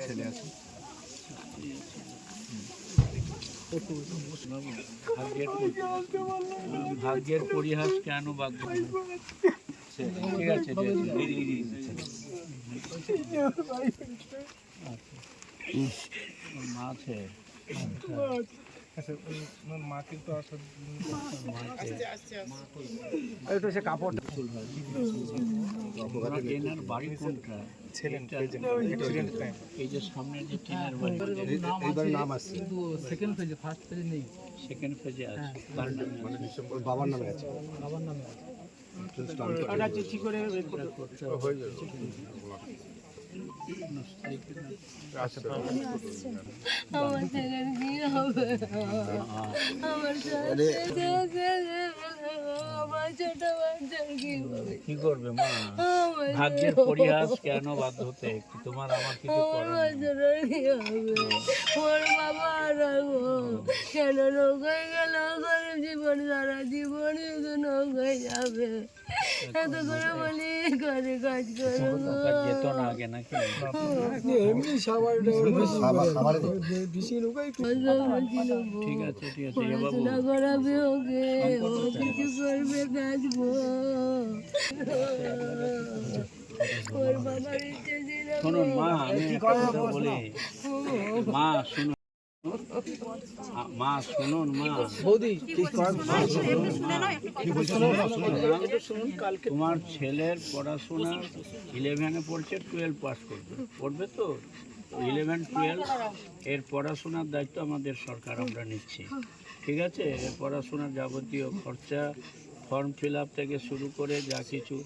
ছেলে আছে ভাগ্যের ভাগ্যের পরিহাস কেন হলো? ঠিক আছে ঠিক আছে আছে আচ্ছা একটু সে কাপড় বাড়ি কোনটা? এই যে সামনের যে টিনের বাড়ি এইবার নাম কিন্তু সেকেন্ড পেজে ফার্স্ট পেজে নেই। সেকেন্ড পেজে আছে। তার নাম ওর বাবার নামে আছে। বাবার নামে আছে। করে কি করবে ভাগ্যের পরিহাস কেন বাধ্য হতে তোমার আমার ওর বাবা কেন নৌকায় গেল জীবন সারা জীবন শুধু নৌকায় যাবে এত করে বলি করে কাজ করো গো। যেত না আগে নাকি? এমনি সবার বেশি। ঠিক আছে ঠিক আছে পড়াশোনা করাবে ওকে ও কিছু করবে কাজবো ওর বাবার ইচ্ছে ছিল শুনুন মা আমি একটা কথা বলি। মা শুনুন। আ- মা শুনুন মা। বৌদি তোমার ছেলের পড়াশোনা ইলেভেনে পড়ছে টুয়েলভ পাস করবে। পড়বে তো? ইলেভেন টুয়েলভ এর পড়াশোনার দায়িত্ব আমাদের সরকার আমরা নিচ্ছি। ঠিক আছে? এর পড়াশোনার যাবতীয় খরচা ফর্ম ফিল আপ থেকে শুরু করে যা কিছু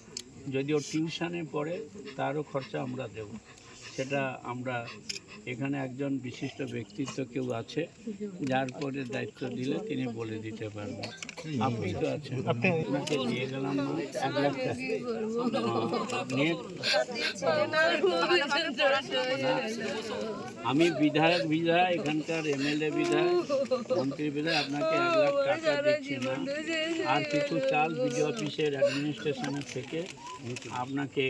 যদিও টিউশনে পড়ে তারও খরচা আমরা দেব। সেটা আমরা এখানে একজন বিশিষ্ট ব্যক্তিত্ব কেউ আছে, যার পরে দায়িত্ব দিলে তিনি বলে দিতে পারবেন। আপনি তো আছেন আপনাকে দিয়ে গেলাম এক লাখ আমি বিধায়ক বিধায়ক, এখানকার এমএলএ বিধায়ক, মন্ত্রী বিধায়ক, আপনাকে এক লাখ টাকা দিচ্ছি না। আর কিছু চাল বিডিও অফিসের অ্যাডমিনিস্ট্রেশনের থেকে আপনাকে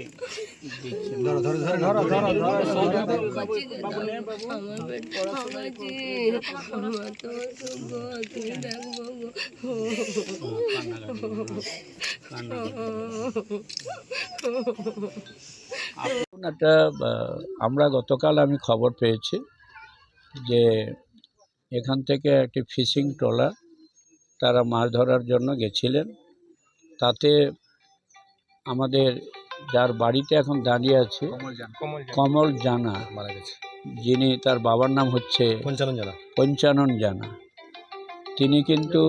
একটা আমরা গতকাল আমি খবর পেয়েছি যে এখান থেকে একটি ফিশিং ট্রলার তারা মাছ ধরার জন্য গেছিলেন। তাতে আমাদের যার বাড়িতে এখন দাঁড়িয়ে আছে কমল জান। কমল জান। কমল জানা। মারা গেছে। যিনি তার বাবার নাম হচ্ছে পঞ্চানন জানা। পঞ্চানন জানা। তিনি কিন্তু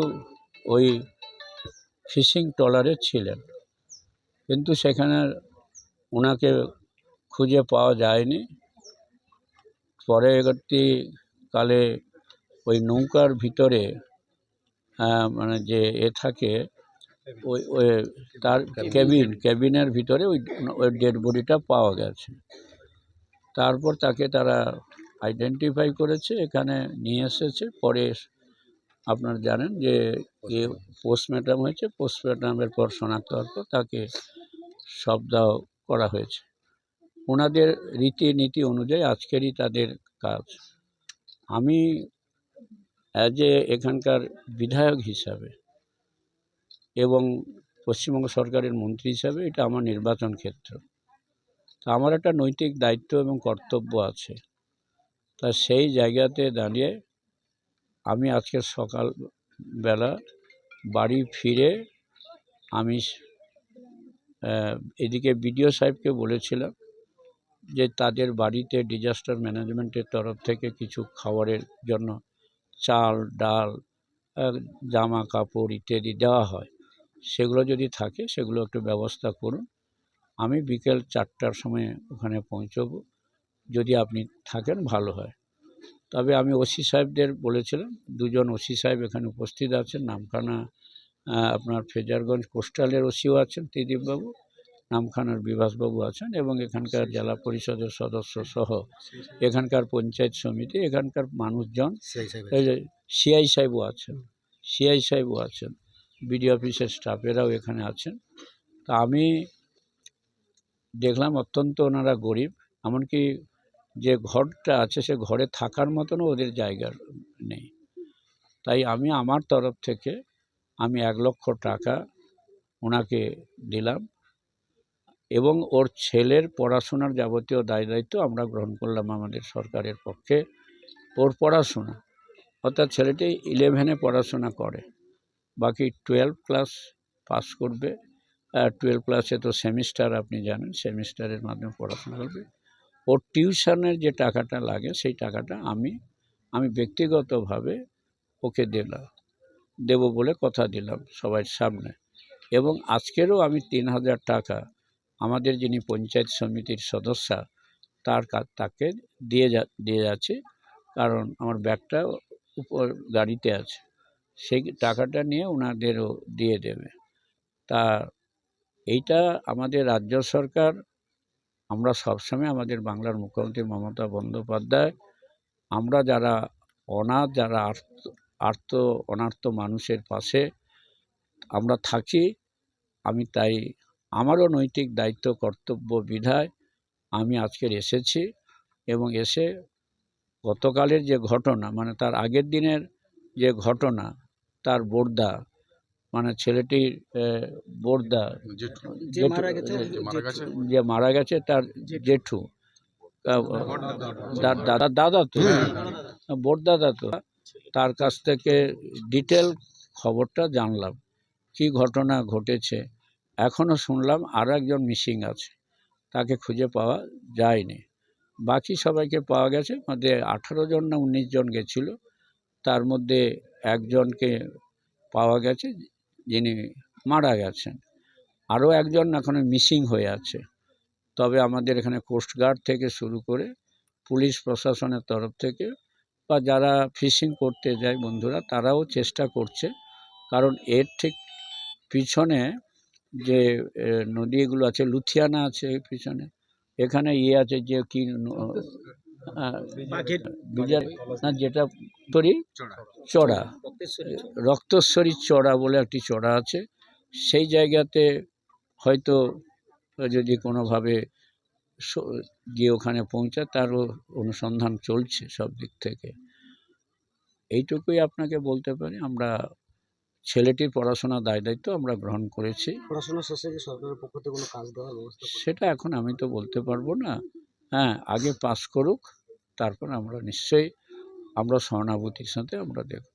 ওই ফিশিং ট্রলারে ছিলেন। কিন্তু সেখানে ওনাকে খুঁজে পাওয়া যায়নি। পরবর্তীকালে ওই নৌকার ভিতরে মানে যে এ থাকে ওই ওই তার কেবিন কেবিনের ভিতরে ওই ওই ডেড বডিটা পাওয়া গেছে। তারপর তাকে তারা আইডেন্টিফাই করেছে এখানে নিয়ে এসেছে। পরে আপনারা জানেন যে এ পোস্টমর্টম হয়েছে। পোস্টমর্টমের পর শনাক্ত হওয়ার পর তাকে শবদাহ করা হয়েছে। ওনাদের রীতিনীতি অনুযায়ী আজকেরই তাদের কাজ। আমি অ্যাজ এ এখানকার বিধায়ক হিসাবে এবং পশ্চিমবঙ্গ সরকারের মন্ত্রী হিসাবে এটা আমার নির্বাচন ক্ষেত্র। তা আমার একটা নৈতিক দায়িত্ব এবং কর্তব্য আছে। তা সেই জায়গাতে দাঁড়িয়ে আমি আজকে সকালবেলা বাড়ি ফিরে আমি এদিকে বিডিও সাহেবকে বলেছিলাম যে তাদের বাড়িতে ডিজাস্টার ম্যানেজমেন্টের তরফ থেকে কিছু খাবারের জন্য চাল, ডাল জামা কাপড় ইত্যাদি দেওয়া হয়। সেগুলো যদি থাকে সেগুলো একটু ব্যবস্থা করুন। আমি বিকেল চারটার সময় ওখানে পৌঁছবো। যদি আপনি থাকেন ভালো হয়। তবে আমি ওসি সাহেবদের বলেছিলাম দুজন ওসি সাহেব এখানে উপস্থিত আছেন। নামখানা আপনার ফেজারগঞ্জ কোস্টালের ওসিও আছেন ত্রিদীপবাবু। নামখানার বিভাসবাবু আছেন এবং এখানকার জেলা পরিষদের সদস্য সহ এখানকার পঞ্চায়েত সমিতি এখানকার মানুষজন সিআই সাহেবও আছেন। সিআই সাহেবও আছেন। বিডি অফিসের স্টাফেরাও এখানে আছেন। তা আমি দেখলাম অত্যন্ত ওনারা গরিব, এমনকি যে ঘরটা আছে সে ঘরে থাকার মতনও ওদের জায়গা নেই। তাই আমি আমার তরফ থেকে আমি এক লক্ষ টাকা ওনাকে দিলাম এবং ওর ছেলের পড়াশোনার যাবতীয় দায় দায়িত্ব আমরা গ্রহণ করলাম আমাদের সরকারের পক্ষে ওর পড়াশোনা। অর্থাৎ ছেলেটি ইলেভেনে পড়াশোনা করে। বাকি টুয়েলভ ক্লাস পাস করবে। আর টুয়েলভ ক্লাসে তো সেমিস্টার আপনি জানেন সেমিস্টারের মাধ্যমে পড়াশোনা করবে। ওর টিউশনের যে টাকাটা লাগে, সেই টাকাটা আমি আমি ব্যক্তিগতভাবে ওকে দিলাম দেবো বলে কথা দিলাম সবার সামনে। এবং আজকেরও আমি তিন হাজার টাকা আমাদের যিনি পঞ্চায়েত সমিতির সদস্যা, তার তাকে দিয়ে যা, দিয়ে যাচ্ছি। কারণ আমার ব্যাগটা উপর গাড়িতে আছে। সেই টাকাটা নিয়ে ওনাদেরও দিয়ে দেবে। তা এইটা আমাদের রাজ্য সরকার, আমরা সবসময় আমাদের বাংলার মুখ্যমন্ত্রী মমতা বন্দ্যোপাধ্যায়, আমরা যারা অনাথ, যারা আর্ত আর্ত অনার্ত মানুষের পাশে আমরা থাকি, আমি তাই আমারও নৈতিক দায়িত্ব, কর্তব্য, বিধায় আমি আজকের এসেছি এবং এসে গতকালের যে ঘটনা মানে তার আগের দিনের যে ঘটনা তার বোরদা মানে ছেলেটির বোরদা যে মারা গেছে তার জেঠু। দাদা। দাদা তো। বোরদাদা তো। তার কাছ থেকে ডিটেল খবরটা জানলাম। কি ঘটনা ঘটেছে? এখনও শুনলাম আর একজন মিসিং আছে। তাকে খুঁজে পাওয়া যায়নি। বাকি সবাইকে পাওয়া গেছে। মধ্যে আঠারো জন না উনিশ জন গেছিল। তার মধ্যে একজনকে পাওয়া গেছে, যিনি মারা গেছেন। আরও একজন এখনও মিসিং হয়ে আছে। তবে আমাদের এখানে কোস্টগার্ড থেকে শুরু করে পুলিশ প্রশাসনের তরফ থেকে বা যারা ফিশিং করতে যায় বন্ধুরা, তারাও চেষ্টা করছে। কারণ এর ঠিক পিছনে যে নদীগুলো আছে, লুথিয়ানা আছে পিছনে, এখানে ইয়ে আছে যে, কি বিজার না যেটা তরি চড়া। রক্তস্বরী চড়া। বলে একটি চড়া আছে। সেই জায়গাতে হয়তো যদি কোনোভাবে গিয়ে ওখানে পৌঁছায় তারও অনুসন্ধান চলছে সব দিক থেকে। এইটুকুই আপনাকে বলতে পারি। আমরা ছেলেটির পড়াশোনার দায় দায়িত্ব আমরা গ্রহণ করেছি। পড়াশোনা শেষে সরকারের পক্ষ থেকে কোনো কাজ দেওয়ার ব্যবস্থা সেটা এখন আমি তো বলতে পারব না। হ্যাঁ আগে পাস করুক তারপর আমরা নিশ্চয়ই আমরা সহানুভূতির সাথে আমরা দেখব।